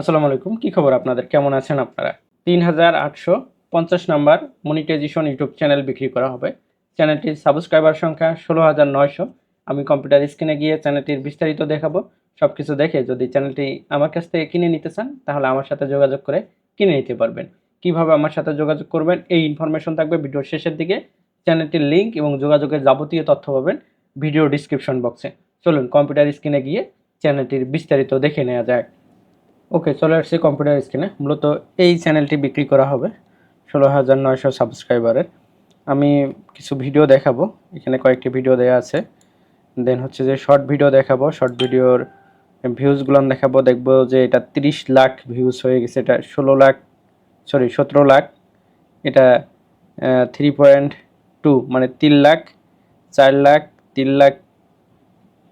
আসসালামু আলাইকুম, কি খবর আপনাদের? কেমন আছেন আপনারা? তিন হাজার আটশো পঞ্চাশ নাম্বার মনিটাইজেশন ইউটিউব চ্যানেল বিক্রি করা হবে। চ্যানেলটির সাবস্ক্রাইবার সংখ্যা ষোলো হাজার নয়শো। আমি কম্পিউটার স্ক্রিনে গিয়ে চ্যানেলটির বিস্তারিত দেখাবো। সব কিছু দেখে যদি চ্যানেলটি আমার কাছ থেকে কিনে নিতে চান, তাহলে আমার সাথে যোগাযোগ করে কিনে নিতে পারবেন। কীভাবে আমার সাথে যোগাযোগ করবেন, এই ইনফরমেশন থাকবে ভিডিওর শেষের দিকে। চ্যানেলটির লিঙ্ক এবং যোগাযোগের যাবতীয় তথ্য পাবেন ভিডিও ডিসক্রিপশন বক্সে। চলুন কম্পিউটার স্ক্রিনে গিয়ে চ্যানেলটির বিস্তারিত দেখে নেওয়া যায় ওকে চলে আসছি কম্পিউটার স্ক্রিনে মূলত এই চ্যানেলটি বিক্রি করা হবে ষোলো হাজার নয়শো সাবস্ক্রাইবারের আমি কিছু ভিডিও দেখাবো। এখানে কয়েকটি ভিডিও দেওয়া আছে। দেন হচ্ছে যে শর্ট ভিডিও দেখাবো। শর্ট ভিডিওর ভিউজগুলো দেখাবো। দেখব যে এটা তিরিশ লাখ ভিউজ হয়ে গেছে। এটা ষোলো লাখ সরি সতেরো লাখ। এটা থ্রি পয়েন্ট টু মানে তিন লাখ, চার লাখ, তিন লাখ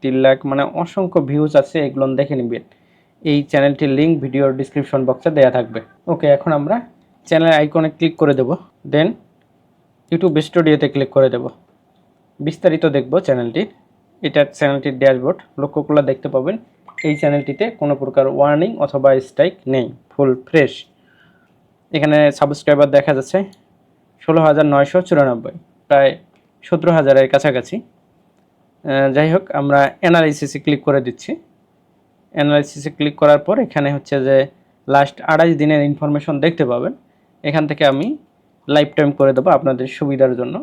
তিন লাখ মানে অসংখ্য ভিউজ আছে। এগুলো দেখে নিবেন এই চ্যানেলটির লিঙ্ক ভিডিওর ডিসক্রিপশন বক্সে দেওয়া থাকবে। ওকে এখন আমরা চ্যানেল আইকনে ক্লিক করে দেব। দেন ইউটিউব স্টুডিওতে ক্লিক করে দেব। বিস্তারিত দেখব চ্যানেলটির এটা চ্যানেলটির ড্যাশবোর্ড লক্ষ্য করলে দেখতে পাবেন, এই চ্যানেলটিতে কোনো প্রকার ওয়ার্নিং অথবা স্ট্রাইক নেই। ফুল ফ্রেশ এখানে সাবস্ক্রাইবার দেখা যাচ্ছে, ষোলো হাজার নয়শো চুরানব্বই, প্রায় সতেরো হাজারের কাছাকাছি। যাই হোক, আমরা অ্যানালাইসিসে ক্লিক করে দিচ্ছি। অ্যানালাইসিসে ক্লিক করার পর এখানে হচ্ছে যে লাস্ট আড়াইশ দিনের ইনফরমেশন দেখতে পাবেন। এখান থেকে আমি লাইফ টাইম করে দেবো আপনাদের সুবিধার জন্য,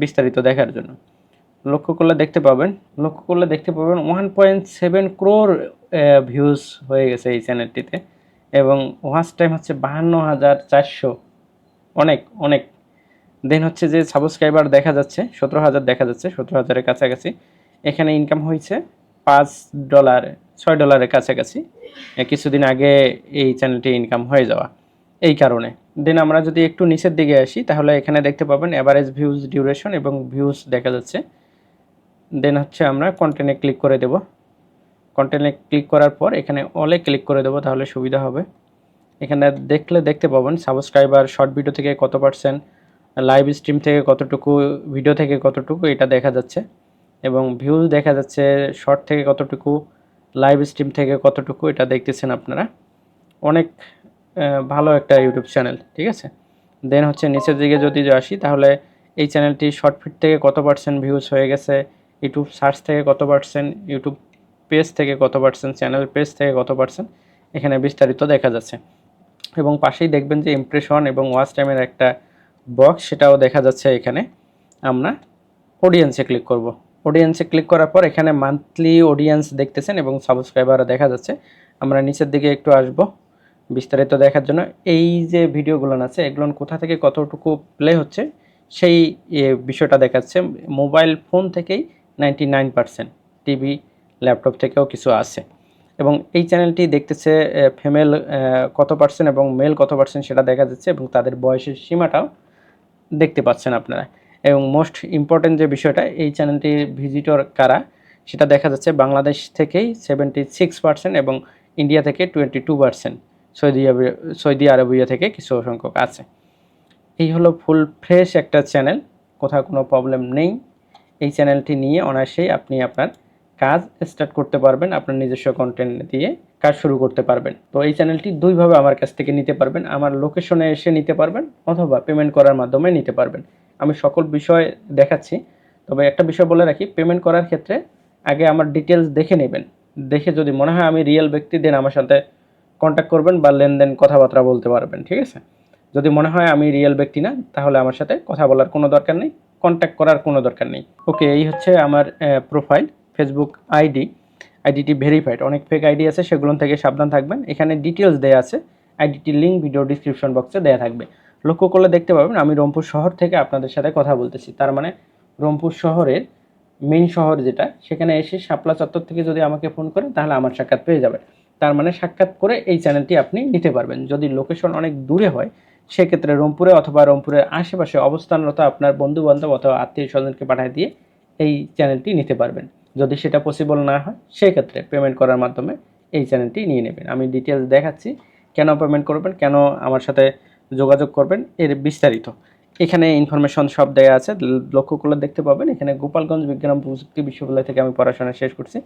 বিস্তারিত দেখার জন্য। লক্ষ্য করলে দেখতে পাবেন, লক্ষ্য করলে দেখতে পাবেন one point seven crore views হয়ে গেছে এই চ্যানেলটিতে এবং ওয়াচ টাইম হচ্ছে বাহান্ন হাজার চারশো। অনেক অনেক। দেন হচ্ছে যে সাবস্ক্রাইবার দেখা যাচ্ছে, সতেরো হাজার দেখা যাচ্ছে, সতেরো হাজারের কাছাকাছি। এখানে ইনকাম হয়েছে পাঁচ ডলার ছয় ডলারের কাছাকাছি। কিছুদিন আগে এই চ্যানেলটি ইনকাম হয়ে যাওয়া। এই কারণে। দেন আমরা যদি একটু নিচের দিকে আসি, তাহলে এখানে দেখতে পাবেন অ্যাভারেজ ভিউজ ডিউরেশন এবং ভিউজ দেখা যাচ্ছে। দেন হচ্ছে আমরা কন্টেন্টে ক্লিক করে দেব। কন্টেন্টে ক্লিক করার পর এখানে অলে ক্লিক করে দেবো, তাহলে সুবিধা হবে। এখানে দেখলে দেখতে পাবেন সাবস্ক্রাইবার শর্ট ভিডিও থেকে কত পার্সেন্ট লাইভ স্ট্রিম থেকে কতটুকু ভিডিও থেকে কতটুকু, এটা দেখা যাচ্ছে। এবং ভিউজ দেখা যাচ্ছে শর্ট থেকে কতটুকু লাইভ স্ট্রিম থেকে কতটুকু এটা দেখতেছেন আপনারা? অনেক ভালো একটা ইউটিউব চ্যানেল ঠিক আছে? দেন হচ্ছে নিচের দিকে যদি আসি, তাহলে এই চ্যানেলটি শর্ট ফিট থেকে কত পার্সেন্ট ভিউজ হয়ে গেছে ইউটিউব সার্চ থেকে কত পার্সেন্ট ইউটিউব পেজ থেকে কত পার্সেন্ট চ্যানেল পেজ থেকে কত পার্সেন্ট এখানে বিস্তারিত দেখা যাচ্ছে। এবং পাশেই দেখবেন যে ইমপ্রেশন এবং ওয়াচ টাইমের একটা বক্স সেটাও দেখা যাচ্ছে এখানে। আমরা অডিয়েন্সে ক্লিক করব। অডিয়েন্সে ক্লিক করার পর এখানে মান্থলি অডিয়েন্স দেখতেছেন এবং সাবস্ক্রাইবার দেখা যাচ্ছে। আমরা নিচের দিকে একটু আসব বিস্তারিত দেখার জন্য। এই যে ভিডিওগুলো আছে, এগুলো কোথা থেকে কতটুকু প্লে হচ্ছে, সেই বিষয়টা দেখাচ্ছে। মোবাইল ফোন থেকেই নাইনটি টিভি, ল্যাপটপ থেকেও কিছু আছে। এবং এই চ্যানেলটি দেখতেছে ফিমেল কত পার্সেন্ট এবং মেল কত পার্সেন্ট সেটা দেখা যাচ্ছে এবং তাদের বয়সের সীমাটাও দেখতে পাচ্ছেন আপনারা। এবং মোস্ট ইম্পর্টেন্ট যে বিষয়টা, এই চ্যানেলটির ভিজিটর কারা, সেটা দেখা যাচ্ছে বাংলাদেশ থেকেই সেভেন্টি সিক্স পার্সেন্ট এবং ইন্ডিয়া থেকে twenty two percent Saudi Arab- Saudi Arabia থেকে কিছু সংখ্যক আছে। এই হলো ফুল ফ্রেশ একটা চ্যানেল কোথাও কোনো প্রবলেম নেই। এই চ্যানেলটি নিয়ে অনায়াসেই আপনি আপনার কাজ স্টার্ট করতে পারবেন, আপনার নিজস্ব কন্টেন্ট দিয়ে কাজ শুরু করতে পারবেন। তো এই চ্যানেলটি দুইভাবে আমার কাছ থেকে নিতে পারবেন, আমার লোকেশনে এসে নিতে পারবেন অথবা পেমেন্ট করার মাধ্যমে নিতে পারবেন। আমি সকল বিষয় দেখাচ্ছি। তবে একটা বিষয় বলে রাখি পেমেন্ট করার ক্ষেত্রে আগে আমার ডিটেলস দেখে নেবেন। দেখে যদি মনে হয় আমি রিয়েল ব্যক্তি দেন আমার সাথে কন্ট্যাক্ট করবেন বা লেনদেন কথাবার্তা বলতে পারবেন, ঠিক আছে? যদি মনে হয় আমি রিয়েল ব্যক্তি না, তাহলে আমার সাথে কথা বলার কোনো দরকার নেই কন্ট্যাক্ট করার কোনো দরকার নেই। ওকে এই হচ্ছে আমার প্রোফাইল ফেসবুক আইডি আইডিটি ভেরিফাইড অনেক ফেক আইডি আছে, সেগুলো থেকে সাবধান থাকবেন। এখানে ডিটেলস দেওয়া আছে আইডিটির লিঙ্ক ভিডিও ডিসক্রিপশন বক্সে দেওয়া থাকবে। লক্ষ্য করলে দেখতে পাবেন, আমি রংপুর শহর থেকে আপনাদের সাথে কথা বলতেছি। তার মানে রংপুর শহরের মেন শহর যেটা, সেখানে এসে শাপলা চত্বর থেকে যদি আমাকে ফোন করেন, তাহলে আমার সাক্ষাৎ পেয়ে যাবেন। তার মানে সাক্ষাৎ করে এই চ্যানেলটি আপনি নিতে পারবেন। যদি লোকেশন অনেক দূরে হয়, সেক্ষেত্রে রংপুরে অথবা রংপুরের আশেপাশে অবস্থানরত আপনার বন্ধু বান্ধব অথবা আত্মীয় স্বজনকে পাঠিয়ে দিয়ে এই চ্যানেলটি নিতে পারবেন। যদি সেটা পসিবল না হয়, সেক্ষেত্রে পেমেন্ট করার মাধ্যমে এই চ্যানেলটি নিয়ে নেবেন। আমি ডিটেলস দেখাচ্ছি, কেন পেমেন্ট করবেন, কেন আমার সাথে যোগাযোগ করবেন, এর বিস্তারিত। এখানে ইনফরমেশন সব দেওয়া আছে লক্ষ্য করলে দেখতে পাবেন। এখানে গোপালগঞ্জ বিজ্ঞান প্রযুক্তি বিশ্ববিদ্যালয় থেকে আমি পড়াশোনা শেষ করছি।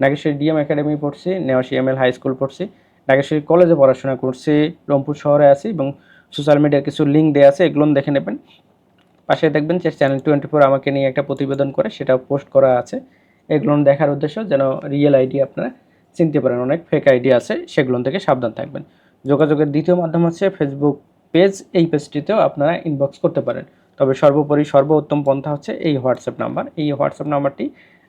নাগেশ্বরী ডিএম একাডেমি পড়ছি, Newashi M L high school পড়ছি। নাগেশ্বরী কলেজে পড়াশোনা করছি, রংপুর শহরে আছি এবং সোশ্যাল মিডিয়ার কিছু লিঙ্ক দেওয়া আছে, এগুলো দেখে নেবেন। পাশে দেখবেন যে চ্যানেল টোয়েন্টি ফোর আমাকে নিয়ে একটা প্রতিবেদন করে সেটা পোস্ট করা আছে। এগুলো দেখার উদ্দেশ্য যেন রিয়েল আইডি আপনারা চিনতে পারেন, অনেক ফেক আইডি আছে, সেগুলো থেকে সাবধান থাকবেন। যোগাযোগের দ্বিতীয় মাধ্যম হচ্ছে ফেসবুক পেজ এই পেজটিতেও আপনারা ইনবক্স করতে পারেন। তবে সর্বোপরি সর্বোত্তম পন্থা হচ্ছে এই হোয়াটসঅ্যাপ নাম্বার। এই হোয়াটসঅ্যাপ নাম্বারটি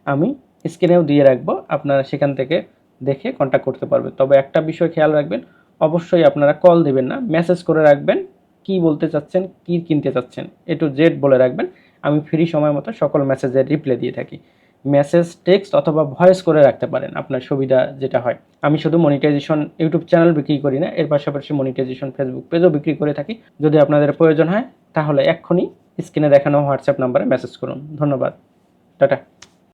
আমি স্ক্রিনেও দিয়ে রাখব। আপনারা সেখান থেকে দেখে কন্ট্যাক্ট করতে পারবেন তবে একটা বিষয় খেয়াল রাখবেন, অবশ্যই আপনারা কল দেবেন না। মেসেজ করে রাখবেন, কি বলতে চাচ্ছেন, কি কিনতে চাচ্ছেন এ টু জেড বলে রাখবেন। আমি ফ্রি সময় মতো সকল মেসেজের রিপ্লাই দিয়ে থাকি। মেসেজ টেক্সট অথবা ভয়েস করে রাখতে পারেন আপনার সুবিধা যেটা হয়। আমি শুধু মনিটাইজেশন ইউটিউব চ্যানেল বিক্রি করি না, এর পাশাপাশি মনিটাইজেশন ফেসবুক পেজও বিক্রি করে থাকি। যদি আপনাদের প্রয়োজন হয়, তাহলে এক্ষুনি স্ক্রিনে দেখানো হোয়াটসঅ্যাপ নাম্বারে মেসেজ করুন। ধন্যবাদ। টাটা।